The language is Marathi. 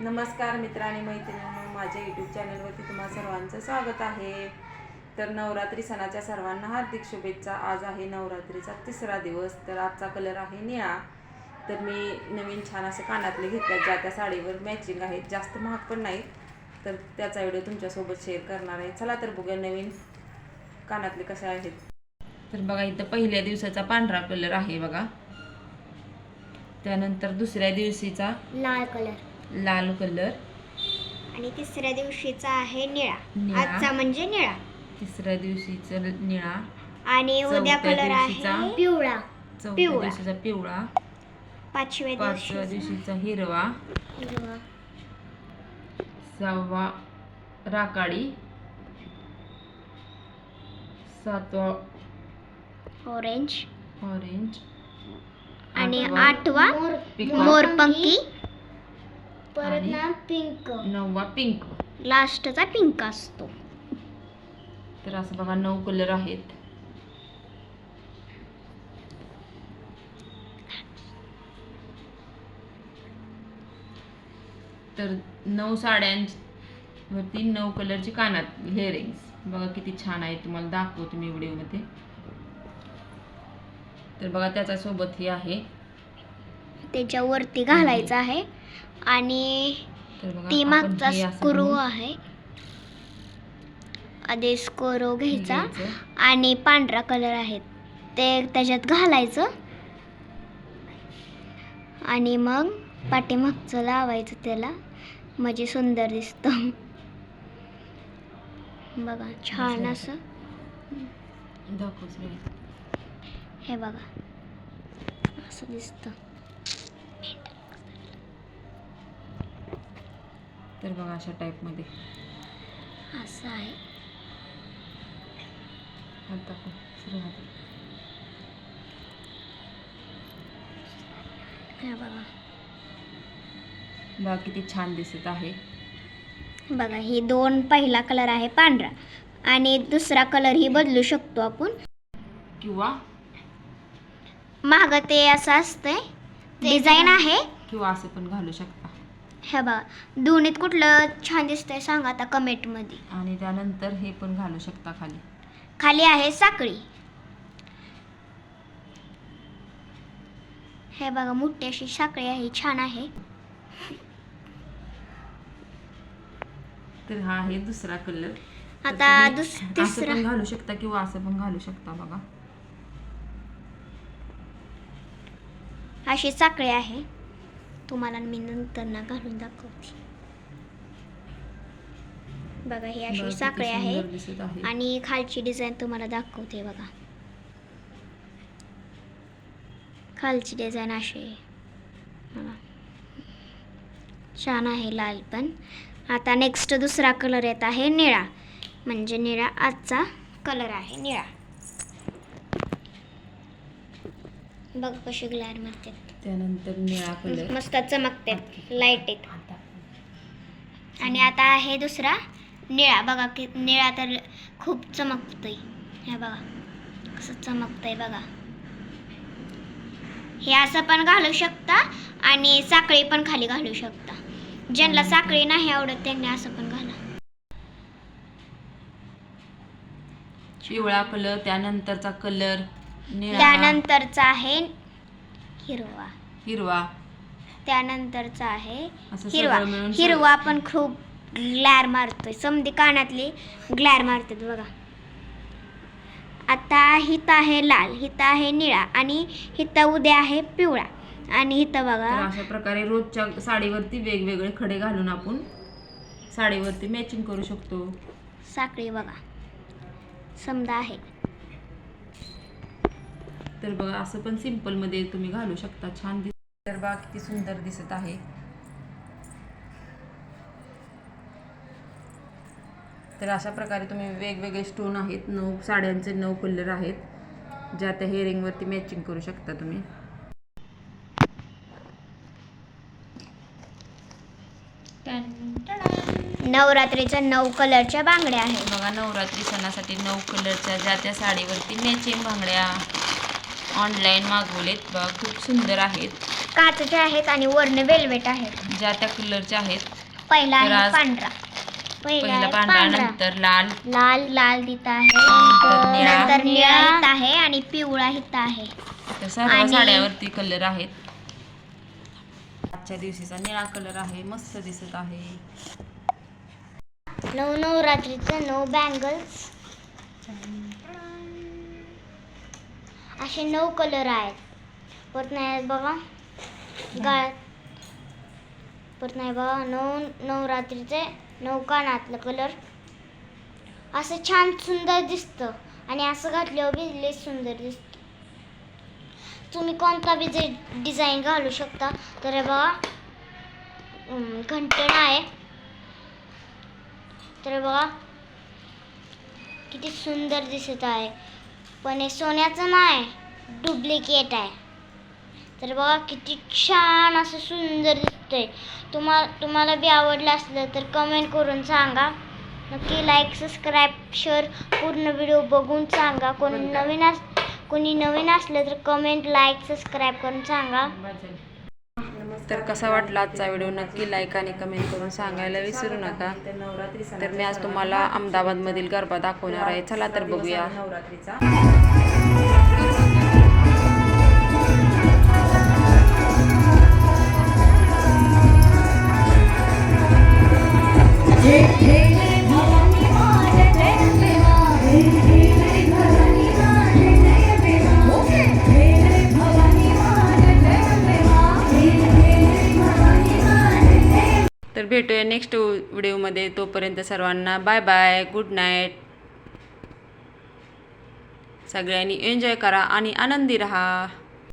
नमस्कार मित्र आणि मैत्रिणींनो माझ्या यूट्यूब चॅनलवरती तुम्हा सर्वांचं स्वागत आहे. तर नवरात्री सणाच्या सर्वांना हार्दिक शुभेच्छा. आज आहे नवरात्रीचा तिसरा दिवस तर आजचा कलर आहे निळा. तर मी नवीन छान असे कानातले घेतल्यात ज्या त्या साडीवर मॅचिंग आहेत. जास्त महाग पण नाहीत तर त्याचा व्हिडिओ तुमच्यासोबत शेअर करणार आहे. चला तर बघूया नवीन कानातले कसे आहेत. तर बघा इथं पहिल्या दिवसाचा पांढरा कलर आहे बघा. त्यानंतर दुसऱ्या दिवशीचा लाल कलर लाल कलर. आणि तिसऱ्या दिवशीचा आहे निळा. निळा. आजचा म्हणजे निळा. तिसऱ्या दिवशीचा निळा. आणि उद्या चौथ्या कलर दिवशीचा आहे पिवळा. चौथ्या पिवळा. दिवशीचा पिवळा. पाचव्या पाचव्या दिवशी दिवशीचा हिरवा. हिरवा. सहावा राकाळी सातवा ऑरेंज ऑरेंज आणि आठवा आठवा. मोरपंखी. परत आणि ना पिंक नववा पिंक लास्टचा पिंक असतो. तर असं बघा नऊ कलर आहेत. तर नऊ साड्यांवरती नऊ कलरची कानात हेअरिंग्स बघा किती छान आहे तुम्हाला दाखवतो मी व्हिडिओमध्ये. तर बघा त्याच्या सोबत हे आहे. त्याच्यावरती घालायचं आहे. आणि ती मागचा स्क्रू आहे. आधी स्क्रू घ्यायचा. आणि पांढरा कलर आहे. ते त्याच्यात घालायचं. आणि मग पाठीमागचं लावायचं त्याला. म्हणजे सुंदर दिसतं. बघा छान असं. हे बघा असं दिसतं. तर बघा अशा टाईपमध्ये असं आहे. हात दाखव सरळ हात. हे बघा. बघा किती छान दिसत आहे. बघा ही दोन पहिला कलर आहे पांढरा आणि दुसरा कलर ही बदलू शकतो आपण. किंवा? माग ते असं असतंय. डिझाईन आहे. किंवा असं पण घालू शकता. हे बघा दोन्हीत कुठलं छान दिसतंय सांगा आता कमेंटमध्ये. आणि त्यानंतर हे पण घालू शकता खाली. खाली आहे साखळी. हे बघा मोठी अशी साखळी आहे छान आहे. तर हा आहे दुसरा कलर. आता दुस असं तिसरा. पण घालू शकता किंवा असं पण घालू शकता बघा. अशी साखळी आहे. तुम्हाला मी नंतर ना घालून दाखवते. बघा ही अशी साखळी आहे आणि खालची डिझाईन तुम्हाला दाखवते बघा. खालची डिझाईन अशी. छान आहे लाल पण. आता नेक्स्ट दुसरा कलर येत आहे निळा. म्हणजे निळा आजचा कलर आहे निळा. बघ कशी ग्लॅर मारते त्यानंतर निळा कलर मस्त चमकते. लाइट एक आणि आता आहे दुसरा निळा. बघा की निळा तर खूप चमकतोय. हे बघा. कसं चमकतंय बघा. हे असं पण घालू शकता आणि साखळी पण खाली घालू शकता. ज्यांना साखळी नाही आवडत त्यांनी असं पण घाला. पिवळा कलर त्यानंतरचा कलर निळा. त्यानंतरचा आहे हिरवा. हिरवा. त्यानंतरचा आहे असं हिरवा. सगळं हिरवा पण खूप ग्लॅर मारतोय. समधी कानातली ग्लॅर मारतात बघा. आता हित आहे लाल हित आहे निळा आणि हित उद्या आहे पिवळा. आणि हित तर बघा अशा प्रकारे रोजच्या साडीवरती वेगवेगळे खडे घालून आपण साडीवरती मॅचिंग करू शकतो. साखळी बघा. समजा आहे. तर बघा असं पण सिंपलमध्ये तुम्ही घालू शकता. छान दिस तर बघा किती सुंदर दिसत आहे. तर अशा प्रकारे तुम्ही वेगवेगळे स्टोन आहेत. नऊ साड्यांचे नऊ कलर आहेत. ज्या त्या हेअरिंगवरती मॅचिंग करू शकता तुम्ही. नवरात्रीच्या नऊ कलरच्या बांगड्या आहेत. बघा नवरात्री सणासाठी नऊ कलरच्या ज्या त्या साडीवरती मॅचिंग बांगड्या ऑनलाईन मागवलेत. बघा खूप सुंदर आहेत. काचेचे आहेत आणि वरने वेलवेट आहेत. ज्या त्या कलरच्या आहेत. पहिला तर आहे आज पांढरा. पहिला आहे पांढरा नंतर लाल. लाल लाल तिथं आहे. नंतर निळा. नंतर निळा आहे आणि पिवळा इथं आहे. तर सर्व आणि- साड्यावरती कलर आहेत. आजच्या दिवशीचा निळा कलर आहे मस्त दिसत आहे. नऊ नवरात्रीचं नऊ बँगल्स असे नऊ कलर आहेत. परत नाही बघा. गाळ. परत नाही बघा नऊ नवरात्रीचे नऊ कानातलं कलर असं छान सुंदर दिसतं. आणि असं घातल्यावर बी लय सुंदर दिसतं. तुम्ही कोणता बी जे डिझाईन घालू शकता. तर बघा. घंटण आहे. तर बघा. किती सुंदर दिसत आहे. पण हे सोन्याचं नाही डुप्लिकेट आहे. तर बघा किती छान असं सुंदर दिसतंय. तुम्हा तुम्हाला बी आवडलं असलं तर कमेंट करून सांगा. नक्की लाईक सबस्क्राईब शेअर पूर्ण व्हिडिओ बघून सांगा. कोणी नवीन अस कोणी नवीन असलं तर कमेंट लाईक सबस्क्राईब करून सांगा. तर कसा वाटला आजचा व्हिडिओ? नक्की लाईक आणि कमेंट करून सांगायला विसरू नका. तर मी आज तुम्हाला अहमदाबादमधील गरबा दाखवणार आहे. चला तर बघूया. नवरात्रीचा. तर भेटूया नेक्स्ट व्हिडिओमध्ये तोपर्यंत सर्वांना बाय बाय गुड नाईट सगळ्यांनी एन्जॉय करा आणि आनंदी रहा.